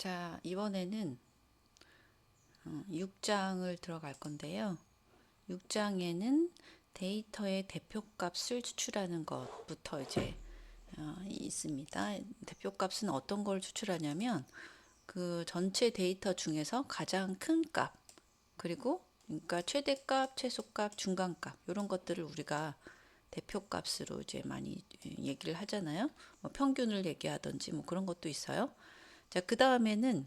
자, 이번에는 6장을 들어갈 건데요. 6장에는 데이터의 대표값을 추출하는 것부터 이제 어, 있습니다. 대표값은 어떤 걸 추출하냐면 그 전체 데이터 중에서 가장 큰 값, 그리고 그러니까 최대값, 최소값, 중간값 이런 것들을 우리가 대표값으로 이제 많이 얘기를 하잖아요. 뭐 평균을 얘기하든지 뭐 그런 것도 있어요. 자, 그 다음에는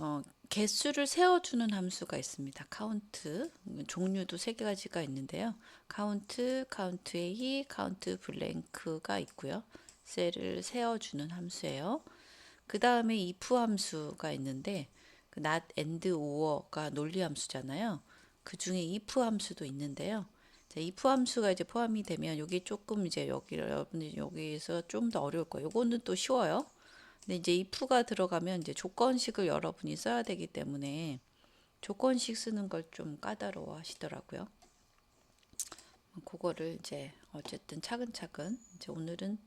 어, 개수를 세워주는 함수가 있습니다. 카운트 종류도 세 가지가 있는데요. 카운트, 카운트 A, 카운트 블랭크가 있고요. 셀을 세워주는 함수예요. 그 다음에 if 함수가 있는데 그 not, and, or가 논리 함수잖아요. 그 중에 if 함수도 있는데요. 자, if 함수가 이제 포함이 되면 여기 조금 이제 여기 여러분들 여기에서 좀 더 어려울 거예요. 이거는 또 쉬워요. 근데 이제 if가 들어가면 이제 조건식을 여러분이 써야 되기 때문에 조건식 쓰는 걸 좀 까다로워 하시더라고요. 그거를 이제 어쨌든 차근차근 이제 오늘은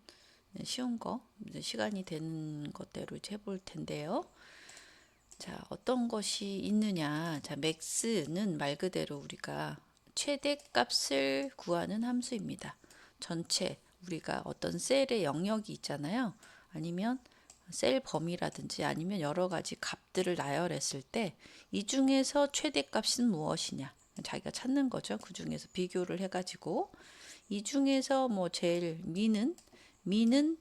쉬운 거 시간이 되는 것대로 해볼 텐데요. 자, 어떤 것이 있느냐? 자, max는 말 그대로 우리가 최대값을 구하는 함수입니다. 전체 우리가 어떤 셀의 영역이 있잖아요. 아니면 셀 범위라든지 아니면 여러 가지 값들을 나열했을 때 이 중에서 최대값은 무엇이냐 자기가 찾는 거죠. 그 중에서 비교를 해가지고 이 중에서 뭐 제일 미는 미는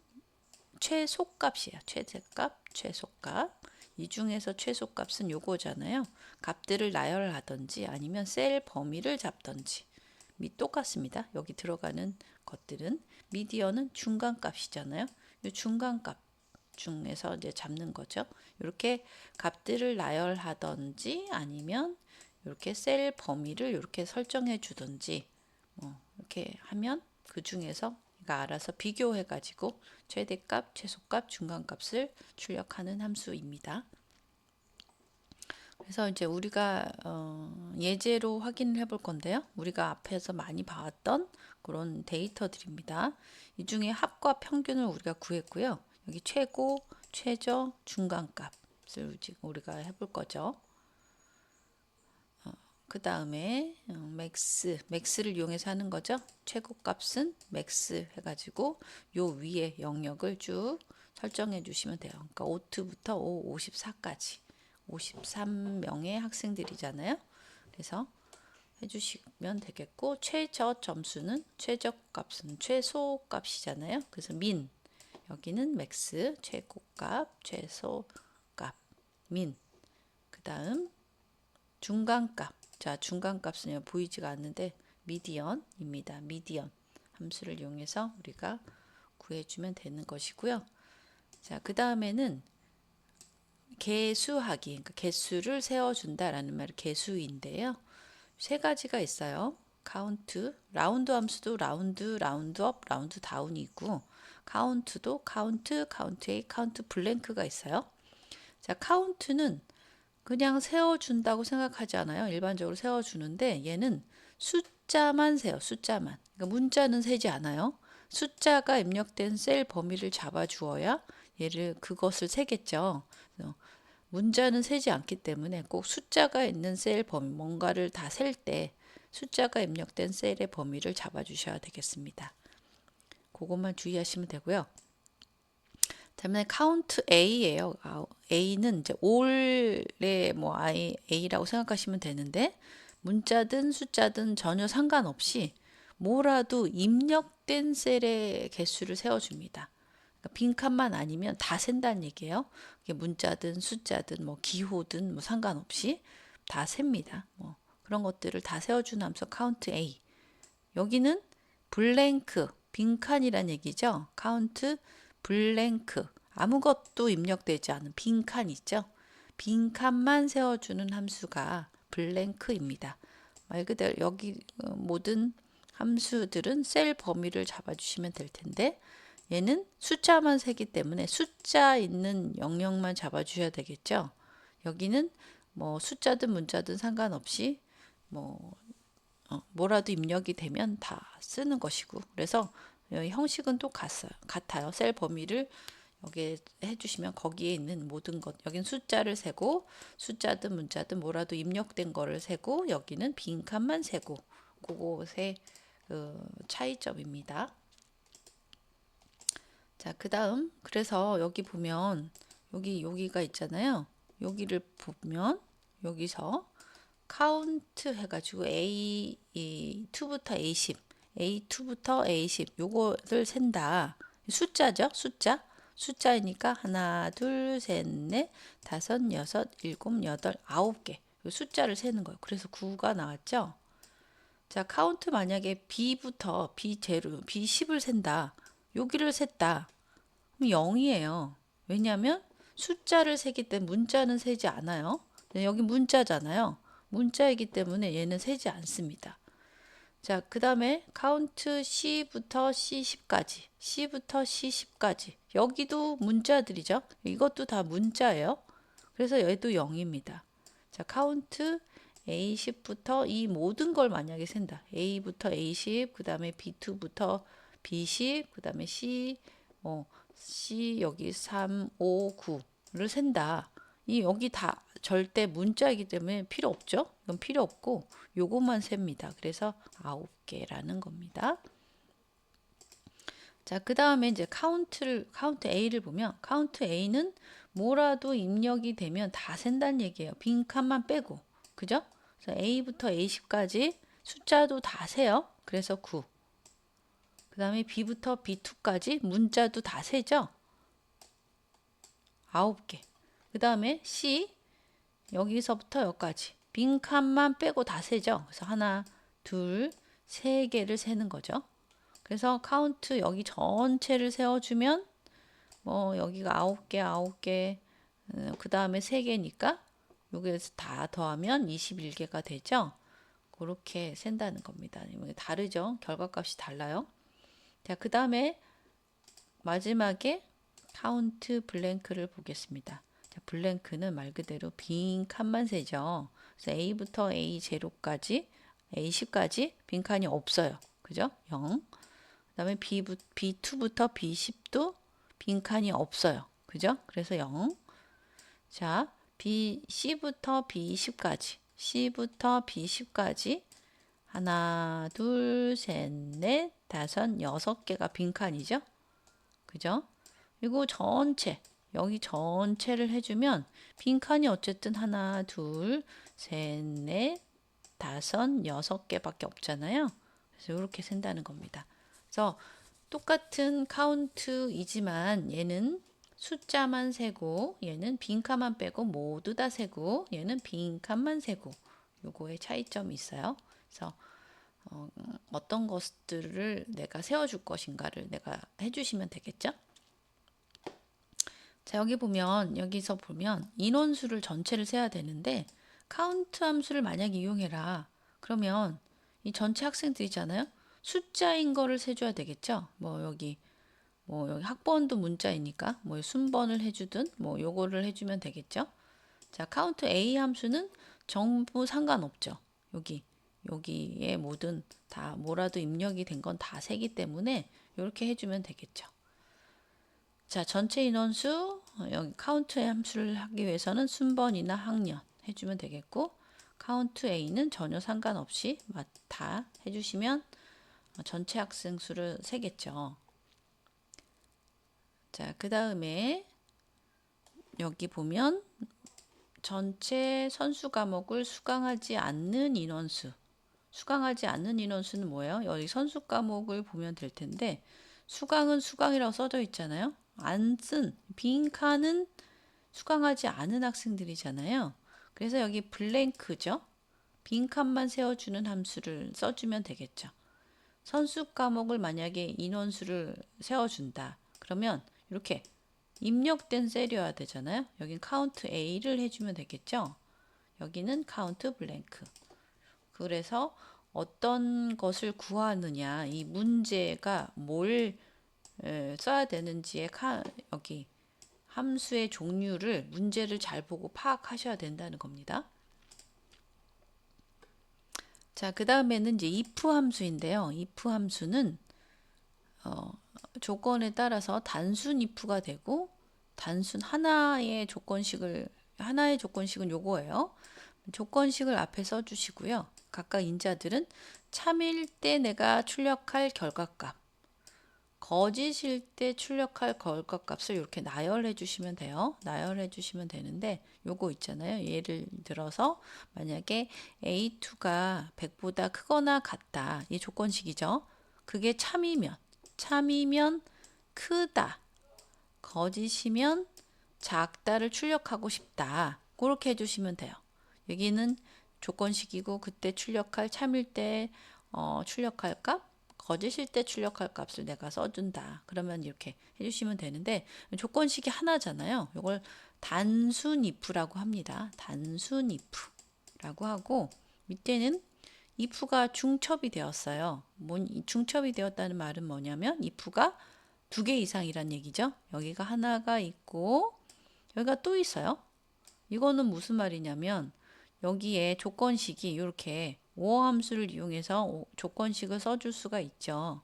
최소값이야. 최대값, 최소값. 이 중에서 최소값은 요거잖아요. 값들을 나열하든지 아니면 셀 범위를 잡든지 미 똑같습니다. 여기 들어가는 것들은 미디어는 중간값이잖아요. 이 중간값 중에서 이제 잡는 거죠. 이렇게 값들을 나열하든지 아니면 이렇게 셀 범위를 이렇게 설정해 주든지 뭐 이렇게 하면 그 중에서 얘가 알아서 비교해 가지고 최대값, 최소값, 중간값을 출력하는 함수입니다. 그래서 이제 우리가 어, 예제로 확인을 해볼 건데요. 우리가 앞에서 많이 봐왔던 그런 데이터들입니다. 이 중에 합과 평균을 우리가 구했고요. 여기 최고, 최저, 중간값을 지금 우리가 해볼 거죠. 어, 그 다음에 맥스, 맥스를 이용해서 하는 거죠. 최고값은 맥스 해가지고 요 위에 영역을 쭉 설정해 주시면 돼요. 그러니까 5부터 5, 54까지 53명의 학생들이잖아요. 그래서 해주시면 되겠고 최저 점수는 최저값은 최소값이잖아요. 그래서 민 여기는 맥스 최고값, 최소값, 민. 그 다음 중간값. 자, 중간값은 보이지가 않는데 미디언입니다. 미디언 함수를 이용해서 우리가 구해주면 되는 것이고요. 자, 그 다음에는 개수하기, 그러니까 개수를 세워준다라는 말 개수인데요. 세 가지가 있어요. 카운트, 라운드 함수도 라운드, 라운드업, 라운드 다운이 있고 카운트도 카운트, 카운트 A, 카운트 블랭크가 있어요. 자, 카운트는 그냥 세워준다고 생각하지 않아요. 일반적으로 세워주는데 얘는 숫자만 세요. 숫자만. 그러니까 문자는 세지 않아요. 숫자가 입력된 셀 범위를 잡아주어야 얘를 그것을 세겠죠. 문자는 세지 않기 때문에 꼭 숫자가 있는 셀 범위 뭔가를 다 셀 때 숫자가 입력된 셀의 범위를 잡아주셔야 되겠습니다. 그것만 주의하시면 되고요. 다음에 카운트 A예요. A는 이제 올의 뭐 I, A라고 생각하시면 되는데 문자든 숫자든 전혀 상관없이 뭐라도 입력된 셀의 개수를 세워줍니다. 그러니까 빈칸만 아니면 다 센다는 얘기예요. 문자든 숫자든 뭐 기호든 뭐 상관없이 다 셉니다. 뭐 그런 것들을 다 세워주는 함수 카운트 A. 여기는 블랭크 빈칸이란 얘기죠. 카운트 블랭크 아무것도 입력되지 않은 빈칸 있죠. 빈칸만 세워주는 함수가 블랭크입니다. 말 그대로 여기 어, 모든 함수들은 셀 범위를 잡아주시면 될 텐데 얘는 숫자만 세기 때문에 숫자 있는 영역만 잡아주셔야 되겠죠. 여기는 뭐 숫자든 문자든 상관없이 뭐 어, 뭐라도 입력이 되면 다 쓰는 것이고 그래서 형식은 똑같아요. 같아요. 셀 범위를 여기에 해주시면 거기에 있는 모든 것 여긴 숫자를 세고 숫자든 문자든 뭐라도 입력된 거를 세고 여기는 빈 칸만 세고 그것의 그 차이점입니다. 자, 그 다음 그래서 여기 보면 여기 여기가 있잖아요. 여기를 보면 여기서 카운트 해가지고 A 2부터 A10, A2부터 A10 요거를 센다. 숫자죠, 숫자. 숫자이니까 하나, 둘, 셋, 넷, 다섯, 여섯, 일곱, 여덟, 아홉 개. 요 숫자를 세는 거예요. 그래서 9가 나왔죠. 자, 카운트 만약에 B부터 B 제로, B10을 센다. 여기를 셌다. 그럼 0이에요. 왜냐하면 숫자를 세기 때문에 문자는 세지 않아요. 여기 문자잖아요. 문자이기 때문에 얘는 세지 않습니다. 자, 그 다음에 카운트 C부터 C10까지, C부터 C10까지. 여기도 문자들이죠. 이것도 다 문자예요. 그래서 얘도 0입니다. 자, 카운트 A10부터 이 모든 걸 만약에 센다. A부터 A10, 그 다음에 B2부터 B10, 그 다음에 C, 뭐, C 여기 3, 5, 9를 센다. 이 여기 다 절대 문자이기 때문에 필요 없죠. 이건 필요 없고 요것만 셉니다. 그래서 9개라는 겁니다. 자, 그 다음에 이제 카운트를 카운트 A를 보면 카운트 A는 뭐라도 입력이 되면 다 센다는 얘기예요. 빈칸만 빼고. 그죠? 그래서 A부터 A10까지 숫자도 다 세요. 그래서 9. 그 다음에 B부터 B2까지 문자도 다 세죠? 9개. 그 다음에 C 여기서부터 여기까지 빈 칸만 빼고 다 세죠. 그래서 하나, 둘, 세 개를 세는 거죠. 그래서 카운트 여기 전체를 세워주면 뭐 여기가 아홉 개, 아홉 개, 그 다음에 세 개니까 여기에서 다 더하면 21개가 되죠. 그렇게 센다는 겁니다. 다르죠. 결과값이 달라요. 자, 그 다음에 마지막에 카운트 블랭크를 보겠습니다. 자, 블랭크는 말 그대로 빈 칸만 세죠. 그래서 A부터 A0까지, A10까지 빈 칸이 없어요. 그죠? 0. 그 다음에 B, B2부터 B10도 빈 칸이 없어요. 그죠? 그래서 0. 자, B, C부터 B10까지, C부터 B10까지 하나, 둘, 셋, 넷, 다섯, 여섯 개가 빈칸이죠. 그죠? 그리고 전체, 여기 전체를 해주면 빈칸이 어쨌든 하나, 둘, 셋, 넷, 다섯, 여섯 개밖에 없잖아요. 그래서 이렇게 센다는 겁니다. 그래서 똑같은 카운트이지만 얘는 숫자만 세고 얘는 빈칸만 빼고 모두 다 세고 얘는 빈칸만 세고 요거의 차이점이 있어요. 그래서 어, 어떤 것들을 내가 세워줄 것인가를 내가 해주시면 되겠죠? 자 여기 보면 여기서 보면 인원수를 전체를 세야 되는데 카운트 함수를 만약 이용해라. 그러면 이 전체 학생들이잖아요? 숫자인 거를 세줘야 되겠죠? 뭐 여기 뭐 여기 학번도 문자이니까 뭐 순번을 해주든 뭐 요거를 해주면 되겠죠? 자 카운트 A 함수는 전부 상관없죠. 여기 여기에 모든 다 뭐라도 입력이 된 건 다 세기 때문에 이렇게 해주면 되겠죠. 자, 전체 인원수 여기 카운트 함수를 하기 위해서는 순번이나 학년 해주면 되겠고 카운트 A는 전혀 상관없이 다 해주시면 전체 학생 수를 세겠죠. 자, 그 다음에 여기 보면 전체 선수 과목을 수강하지 않는 인원수 수강하지 않는 인원수는 뭐예요? 여기 선수 과목을 보면 될 텐데 수강은 수강이라고 써져 있잖아요. 안 쓴 빈 칸은 수강하지 않은 학생들이잖아요. 그래서 여기 블랭크죠. 빈 칸만 세워주는 함수를 써주면 되겠죠. 선수 과목을 만약에 인원수를 세워준다. 그러면 이렇게 입력된 셀이어야 되잖아요. 여긴 카운트 A를 해주면 되겠죠. 여기는 카운트 블랭크. 그래서 어떤 것을 구하느냐, 이 문제가 뭘 써야 되는지에 여기 함수의 종류를 문제를 잘 보고 파악하셔야 된다는 겁니다. 자, 그 다음에는 이제 if 함수인데요. if 함수는 어, 조건에 따라서 단순 if가 되고 단순 하나의 조건식을 하나의 조건식은 요거예요. 조건식을 앞에 써 주시고요. 각각 인자들은 참일 때 내가 출력할 결과값, 거짓일 때 출력할 결과값을 이렇게 나열해 주시면 돼요. 나열해 주시면 되는데 요거 있잖아요. 예를 들어서 만약에 A2가 100보다 크거나 같다. 이 조건식이죠. 그게 참이면 참이면 크다. 거짓이면 작다를 출력하고 싶다. 그렇게 해주시면 돼요. 여기는 조건식이고 그때 출력할 참일 때 어, 출력할 값, 거짓일 때 출력할 값을 내가 써준다. 그러면 이렇게 해주시면 되는데 조건식이 하나잖아요. 이걸 단순 if라고 합니다. 단순 if라고 하고 밑에는 if가 중첩이 되었어요. 뭔 중첩이 되었다는 말은 뭐냐면 if가 두 개 이상이란 얘기죠. 여기가 하나가 있고 여기가 또 있어요. 이거는 무슨 말이냐면 여기에 조건식이 이렇게 오어 함수를 이용해서 조건식을 써줄 수가 있죠.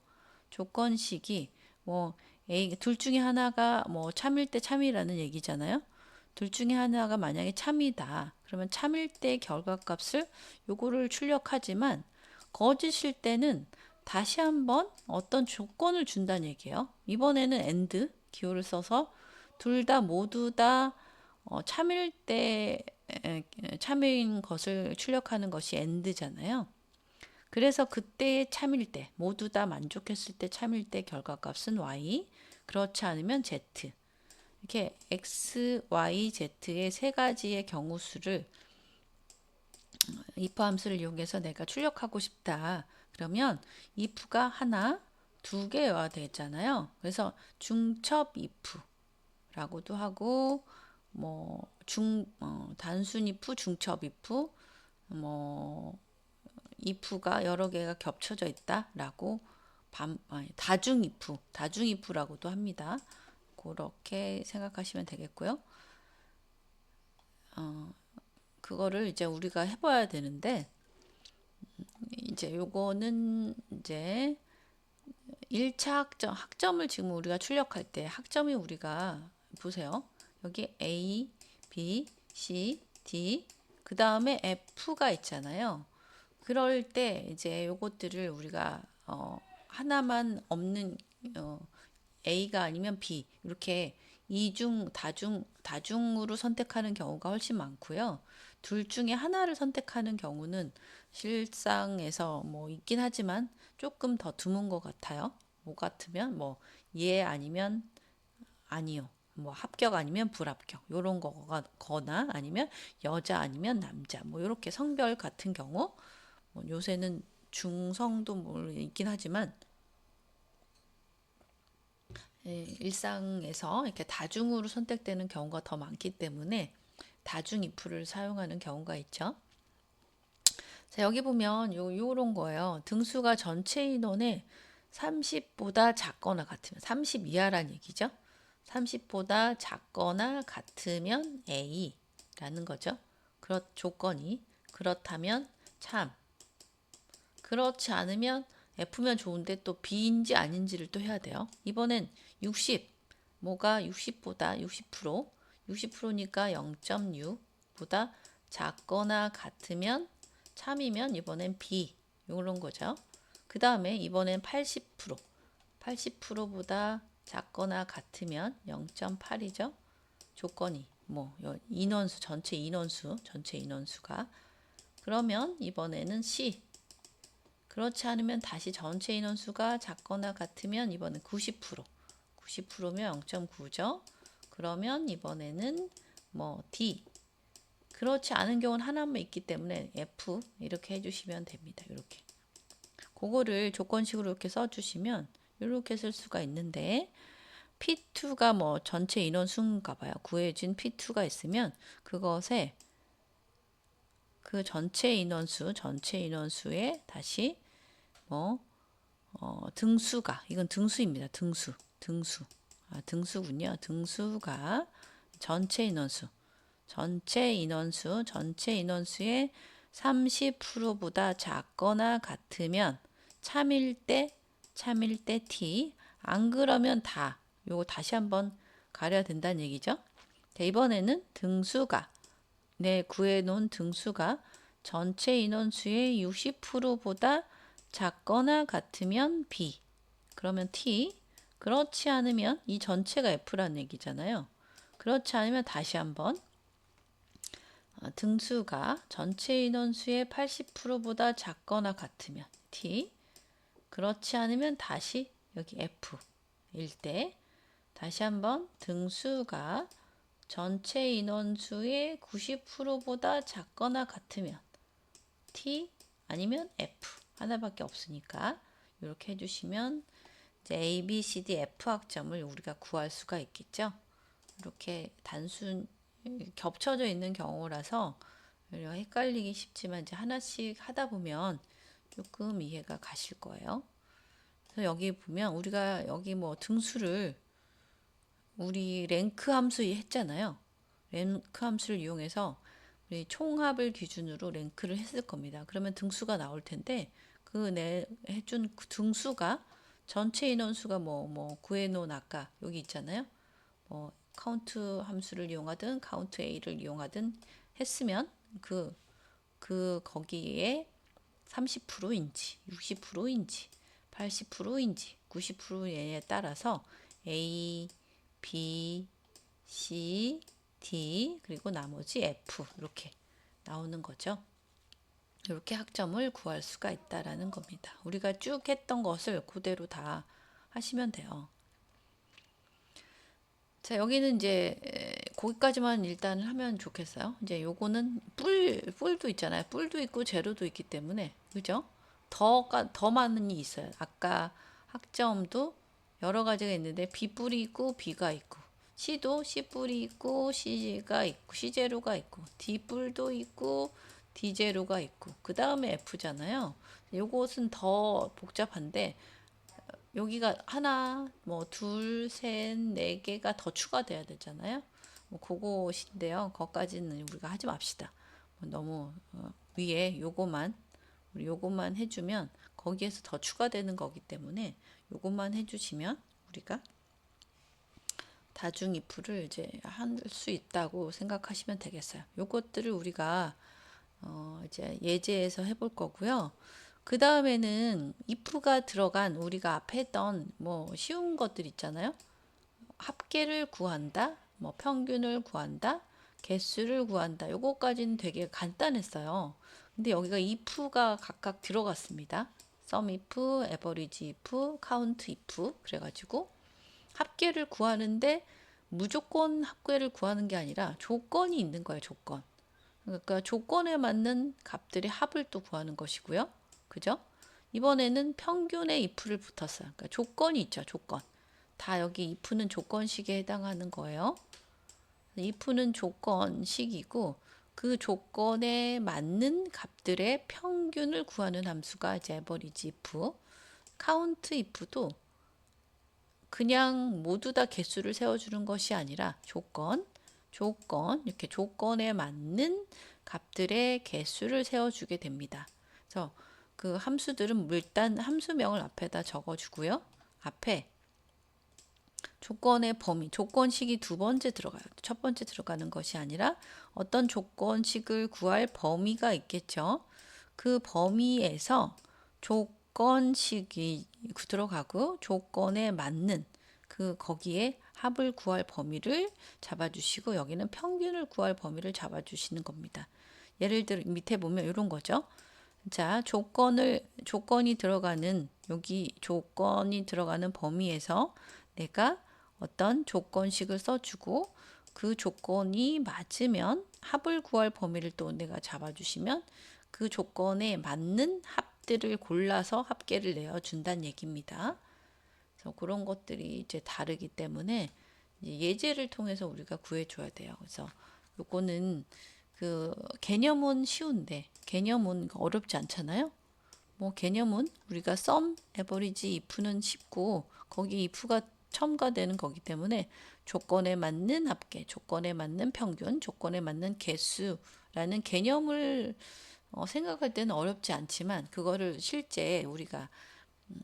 조건식이 뭐 A 둘 중에 하나가 뭐 참일 때 참이라는 얘기잖아요. 둘 중에 하나가 만약에 참이다. 그러면 참일 때 결과값을 요거를 출력하지만 거짓일 때는 다시 한번 어떤 조건을 준다는 얘기예요. 이번에는 and 기호를 써서 둘 다 모두 다 어, 참일 때 참인 것을 출력하는 것이 and잖아요. 그래서 그때의 참일 때 모두 다 만족했을 때 참일 때 결과값은 y 그렇지 않으면 z 이렇게 x, y, z의 세 가지의 경우 수를 if 함수를 이용해서 내가 출력하고 싶다. 그러면 if가 하나, 두 개여야 되잖아요. 그래서 중첩 if라고도 하고 뭐 중 어, 단순 if, 중첩 if, 뭐 if가 여러 개가 겹쳐져 있다라고 반, 아니, 다중 if, 다중 if라고도 합니다. 그렇게 생각하시면 되겠고요. 어, 그거를 이제 우리가 해봐야 되는데 이제 요거는 이제 1차 학점, 학점을 지금 우리가 출력할 때 학점이 우리가 보세요. 여기 A, B, C, D 그 다음에 F가 있잖아요. 그럴 때 이제 요것들을 우리가 어, 하나만 없는 어, A가 아니면 B 이렇게 이중 다중 다중으로 선택하는 경우가 훨씬 많고요. 둘 중에 하나를 선택하는 경우는 실상에서 뭐 있긴 하지만 조금 더 드문 것 같아요. 뭐 같으면 뭐 예 아니면 아니요. 뭐 합격 아니면 불합격 요런 거가 거나 아니면 여자 아니면 남자 뭐 이렇게 성별 같은 경우 뭐 요새는 중성도 뭐 있긴 하지만 예, 일상에서 이렇게 다중으로 선택되는 경우가 더 많기 때문에 다중 if를 사용하는 경우가 있죠. 자, 여기 보면 요 요런 거예요. 등수가 전체 인원의 30보다 작거나 같으면 30 이하란 얘기죠. 30보다 작거나 같으면 A라는 거죠. 그렇 조건이 그렇다면 참 그렇지 않으면 F면 좋은데 또 B인지 아닌지를 또 해야 돼요. 이번엔 60 뭐가 60보다 60% 60%니까 0.6보다 작거나 같으면 참이면 이번엔 B 이런 거죠. 그 다음에 이번엔 80% 80%보다 작거나 같으면 0.8이죠. 조건이 뭐 인원수 전체 인원수 전체 인원수가 그러면 이번에는 C 그렇지 않으면 다시 전체 인원수가 작거나 같으면 이번엔 90% 90%면 0.9죠. 그러면 이번에는 뭐 D 그렇지 않은 경우는 하나만 있기 때문에 F 이렇게 해주시면 됩니다. 이렇게 그거를 조건식으로 이렇게 써주시면 이렇게 쓸 수가 있는데 P2가 뭐 전체 인원 수인가 봐요. 구해진 P2가 있으면 그것에 그 전체 인원수, 전체 인원수에 다시 뭐 어, 등수가 이건 등수입니다. 등수, 등수. 아, 등수군요. 등수가 전체 인원수, 전체 인원수, 전체 인원수의 30%보다 작거나 같으면 참일 때 참일 때 t 안 그러면 다 요거 다시 한번 가려야 된다는 얘기죠. 자, 이번에는 등수가 내 구해놓은 등수가 전체 인원수의 60%보다 작거나 같으면 B. 그러면 T. 그렇지 않으면 이 전체가 F라는 얘기잖아요. 그렇지 않으면 다시 한번 어, 등수가 전체 인원수의 80%보다 작거나 같으면 T. 그렇지 않으면 다시 여기 F일 때 다시 한번 등수가 전체 인원수의 90%보다 작거나 같으면 T 아니면 F 하나밖에 없으니까 이렇게 해주시면 이제 A, B, C, D, F 학점을 우리가 구할 수가 있겠죠. 이렇게 단순 겹쳐져 있는 경우라서 헷갈리기 쉽지만 이제 하나씩 하다 보면 조금 이해가 가실 거예요. 그래서 여기 보면 우리가 여기 뭐 등수를 우리 랭크 함수 했잖아요. 랭크 함수를 이용해서 우리 총합을 기준으로 랭크를 했을 겁니다. 그러면 등수가 나올 텐데 그 내 해준 그 등수가 전체 인원수가 뭐뭐 구해놓은 아까 여기 있잖아요. 뭐 카운트 함수를 이용하든 카운트 a를 이용하든 했으면 그그 거기에 30%인지 60%인지 80%인지 90%에 따라서 A, B, C, D 그리고 나머지 F 이렇게 나오는 거죠. 이렇게 학점을 구할 수가 있다라는 겁니다. 우리가 쭉 했던 것을 그대로 다 하시면 돼요. 자, 여기는 이제 거기까지만 일단 하면 좋겠어요. 이제 요거는 뿔, 뿔도 있잖아요. 뿔도 있고 제로도 있기 때문에, 그죠? 더가, 더 많은 이 있어요. 아까 학점도 여러 가지가 있는데, B뿔이 있고, B가 있고, C도 C뿔이 있고, C가 있고, C제로가 있고, D뿔도 있고, D제로가 있고, 그 다음에 F잖아요. 요것은 더 복잡한데, 여기가 하나, 뭐 둘, 셋, 네 개가 더 추가돼야 되잖아요. 뭐 그것인데요. 거까지는 우리가 하지 맙시다. 뭐 너무 어, 위에 요거만 요것만 해주면 거기에서 더 추가되는 거기 때문에 요것만 해주시면 우리가 다중 이프를 이제 할 수 있다고 생각하시면 되겠어요. 요것들을 우리가 어 이제 예제에서 해볼 거고요. 그 다음에는 if가 들어간 우리가 앞에 했던 뭐 쉬운 것들 있잖아요. 합계를 구한다, 뭐 평균을 구한다, 개수를 구한다. 요거까지는 되게 간단했어요. 근데 여기가 if가 각각 들어갔습니다. sum if, average if, count if 그래가지고 합계를 구하는데 무조건 합계를 구하는 게 아니라 조건이 있는 거예요. 조건. 그러니까 조건에 맞는 값들의 합을 또 구하는 것이고요. 그죠? 이번에는 평균의 if를 붙었어요. 그러니까 조건이 있죠. 조건. 다 여기 if는 조건식에 해당하는 거예요. if는 조건식이고 그 조건에 맞는 값들의 평균을 구하는 함수가 이제 average if. count if도 그냥 모두 다 개수를 세워주는 것이 아니라 조건, 조건, 이렇게 조건에 맞는 값들의 개수를 세워주게 됩니다. 그래서 그 함수들은 일단 함수명을 앞에다 적어주고요. 앞에 조건의 범위, 조건식이 두 번째 들어가요. 첫 번째 들어가는 것이 아니라 어떤 조건식을 구할 범위가 있겠죠. 그 범위에서 조건식이 들어가고 조건에 맞는 그 거기에 합을 구할 범위를 잡아주시고 여기는 평균을 구할 범위를 잡아주시는 겁니다. 예를 들어 밑에 보면 이런 거죠. 자, 조건을 조건이 들어가는 여기 조건이 들어가는 범위에서 내가 어떤 조건식을 써주고 그 조건이 맞으면 합을 구할 범위를 또 내가 잡아주시면 그 조건에 맞는 합들을 골라서 합계를 내어준다는 얘기입니다. 그래서 그런 것들이 이제 다르기 때문에 예제를 통해서 우리가 구해줘야 돼요. 그래서 요거는 그 개념은 쉬운데 개념은 어렵지 않잖아요. 뭐 개념은 우리가 sum, average, if는 쉽고 거기 if가 첨가되는 거기 때문에 조건에 맞는 합계, 조건에 맞는 평균, 조건에 맞는 개수라는 개념을 어, 생각할 때는 어렵지 않지만 그거를 실제 우리가 음,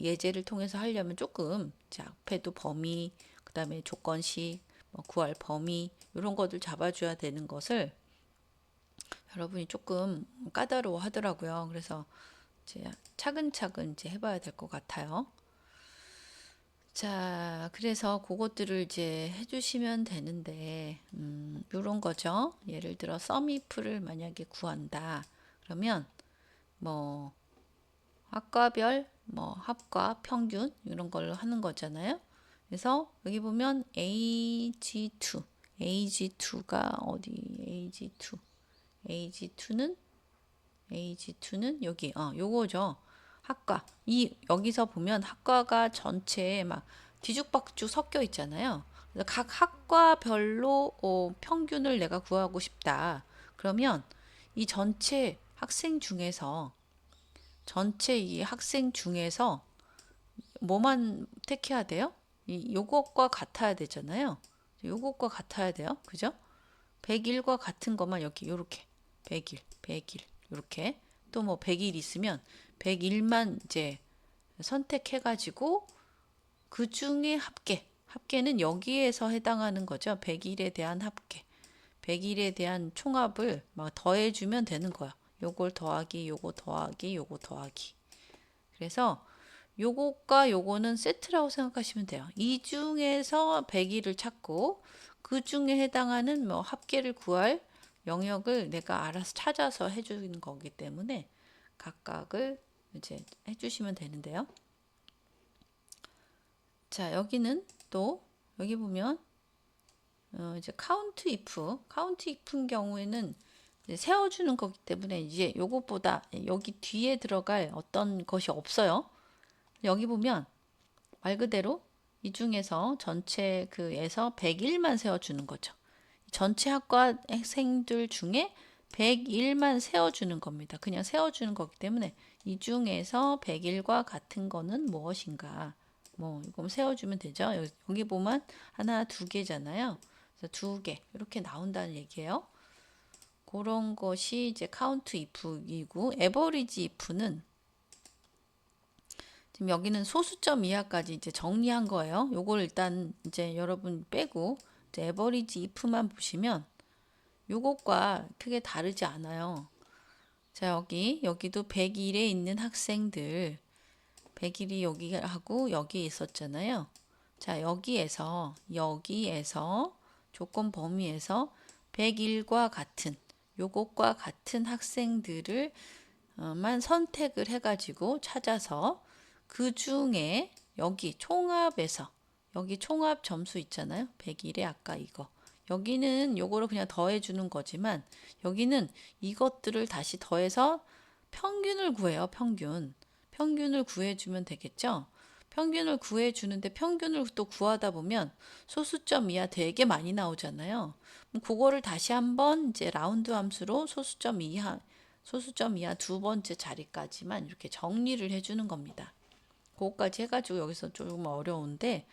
예제를 통해서 하려면 조금 자, 앞에도 범위, 그 그다음에 조건식, 뭐 구할 범위 이런 것들 잡아줘야 되는 것을 여러분이 조금 까다로워 하더라고요. 그래서 이제 차근차근 이제 해봐야 될 것 같아요. 자, 그래서 그것들을 이제 해주시면 되는데, 음, 요런 거죠. 예를 들어, 썸이프를 만약에 구한다. 그러면, 뭐, 학과별, 뭐, 합과, 평균, 이런 걸로 하는 거잖아요. 그래서 여기 보면 AG2, AG2가 어디, AG2, AG2는, AG2는 여기, 어, 요거죠. 학과 이 여기서 보면 학과가 전체에 막 뒤죽박죽 섞여 있잖아요. 그래서 각 학과별로 어, 평균을 내가 구하고 싶다. 그러면 이 전체 학생 중에서 전체 이 학생 중에서 뭐만 택해야 돼요? 이 요것과 같아야 되잖아요. 요것과 같아야 돼요. 그죠? 100일과 같은 것만 여기 요렇게 100일, 100일 요렇게 또 뭐 100일 있으면 101만 이제 선택해가지고 그 중에 합계, 합계는 여기에서 해당하는 거죠. 100일에 대한 합계. 100일에 대한 총합을 막 더해주면 되는 거야. 요걸 더하기, 요거 더하기, 요거 더하기. 그래서 요것과 요거는 세트라고 생각하시면 돼요. 이 중에서 100일을 찾고 그 중에 해당하는 뭐 합계를 구할 영역을 내가 알아서 찾아서 해주는 거기 때문에 각각을 이제 해주시면 되는데요. 자, 여기는 또 여기 보면 어, 이제 카운트 이프, 카운트 이프인 경우에는 세워주는 거기 때문에 이제 요것보다 여기 뒤에 들어갈 어떤 것이 없어요. 여기 보면 말 그대로 이 중에서 전체 그에서 101만 세워주는 거죠. 전체 학과 학생들 중에 101만 세워주는 겁니다. 그냥 세워주는 거기 때문에 이 중에서 100일과 같은 거는 무엇인가? 뭐 이거 세워주면 되죠. 여기 보면 하나 두 개잖아요. 그래서 두 개 이렇게 나온다는 얘기예요. 그런 것이 이제 카운트 if이고 에버리지 if는 지금 여기는 소수점 이하까지 이제 정리한 거예요. 요걸 일단 이제 여러분 빼고 이제 에버리지 if만 보시면 요것과 크게 다르지 않아요. 자, 여기, 여기도 100일에 있는 학생들, 100일이 여기 하고 여기 있었잖아요. 자, 여기에서, 여기에서, 조건 범위에서 100일과 같은, 요것과 같은 학생들을 만 선택을 해가지고 찾아서 그 중에 여기 총합에서, 여기 총합 점수 있잖아요. 100일에 아까 이거. 여기는 요거를 그냥 더해주는 거지만 여기는 이것들을 다시 더해서 평균을 구해요. 평균. 평균을 구해주면 되겠죠. 평균을 구해주는데 평균을 또 구하다 보면 소수점 이하 되게 많이 나오잖아요. 그거를 다시 한번 이제 라운드 함수로 소수점 이하 소수점 이하 두 번째 자리까지만 이렇게 정리를 해주는 겁니다. 그거까지 해가지고 여기서 조금 어려운데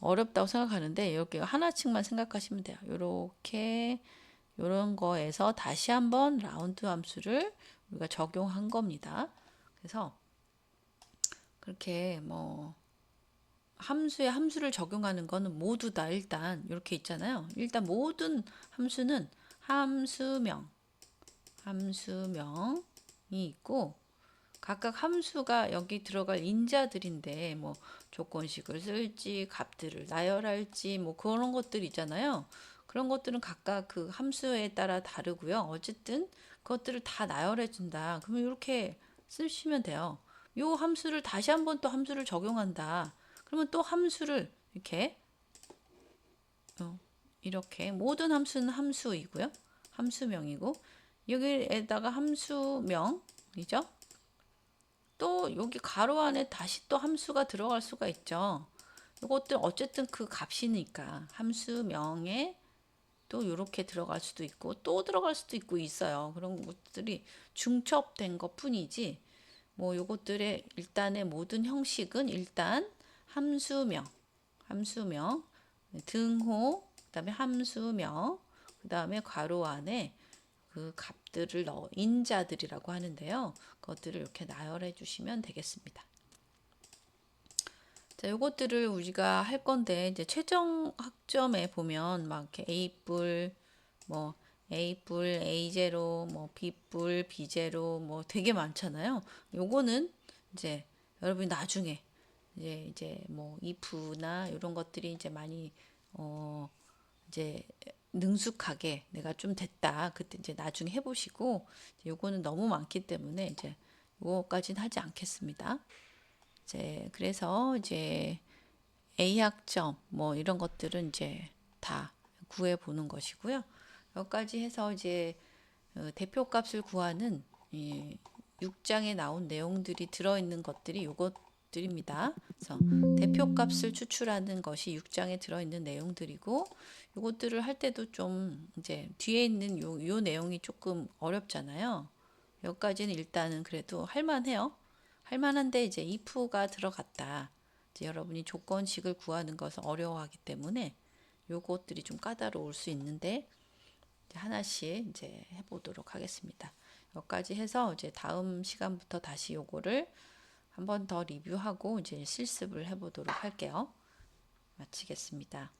어렵다고 생각하는데 여기 하나씩만 생각하시면 돼요. 이렇게 이런 거에서 다시 한번 라운드 함수를 우리가 적용한 겁니다. 그래서 그렇게 뭐 함수에 함수를 적용하는 거는 모두 다 일단 이렇게 있잖아요. 일단 모든 함수는 함수명 함수명이 있고 각각 함수가 여기 들어갈 인자들인데 뭐 조건식을 쓸지 값들을 나열할지 뭐 그런 것들 있잖아요. 그런 것들은 각각 그 함수에 따라 다르고요. 어쨌든 그것들을 다 나열해 준다. 그러면 이렇게 쓰시면 돼요. 요 함수를 다시 한번 또 함수를 적용한다. 그러면 또 함수를 이렇게 어, 이렇게 모든 함수는 함수이고요. 함수명이고 여기에다가 함수명이죠. 또 여기 가로 안에 다시 또 함수가 들어갈 수가 있죠. 이것들 어쨌든 그 값이니까 함수명에 또 이렇게 들어갈 수도 있고 또 들어갈 수도 있고 있어요. 그런 것들이 중첩된 것 뿐이지 뭐 요것들의 일단의 모든 형식은 일단 함수명, 함수명, 등호, 그 다음에 함수명, 그 다음에 괄호 안에 그 값들을 넣어 인자들이라고 하는데요. 그것들을 이렇게 나열해 주시면 되겠습니다. 자, 요것들을 우리가 할 건데 이제 최종 학점에 보면 막 A뿔 뭐 A뿔, A0, 뭐 B뿔, B0 뭐 되게 많잖아요. 요거는 이제 여러분이 나중에 이제 이제 뭐 if나 이런 것들이 이제 많이 어 이제 능숙하게 내가 좀 됐다. 그때 이제 나중에 해보시고 요거는 너무 많기 때문에 이제 요거까지는 하지 않겠습니다. 이제 그래서 이제 A 학점 뭐 이런 것들은 이제 다 구해 보는 것이고요. 여기까지 해서 이제 어, 대표값을 구하는 이 6장에 나온 내용들이 들어 있는 것들이 요것 들입니다. 그래서 대표값을 추출하는 것이 6장에 들어 있는 내용들이고 요것들을 할 때도 좀 이제 뒤에 있는 요, 요 내용이 조금 어렵잖아요. 여기까지는 일단은 그래도 할만해요. 할만한데 이제 if가 들어갔다. 이제 여러분이 조건식을 구하는 것을 어려워하기 때문에 요것들이 좀 까다로울 수 있는데 이제 하나씩 이제 해보도록 하겠습니다. 여기까지 해서 이제 다음 시간부터 다시 요거를 한번 더 리뷰하고 이제 실습을 해보도록 할게요. 마치겠습니다.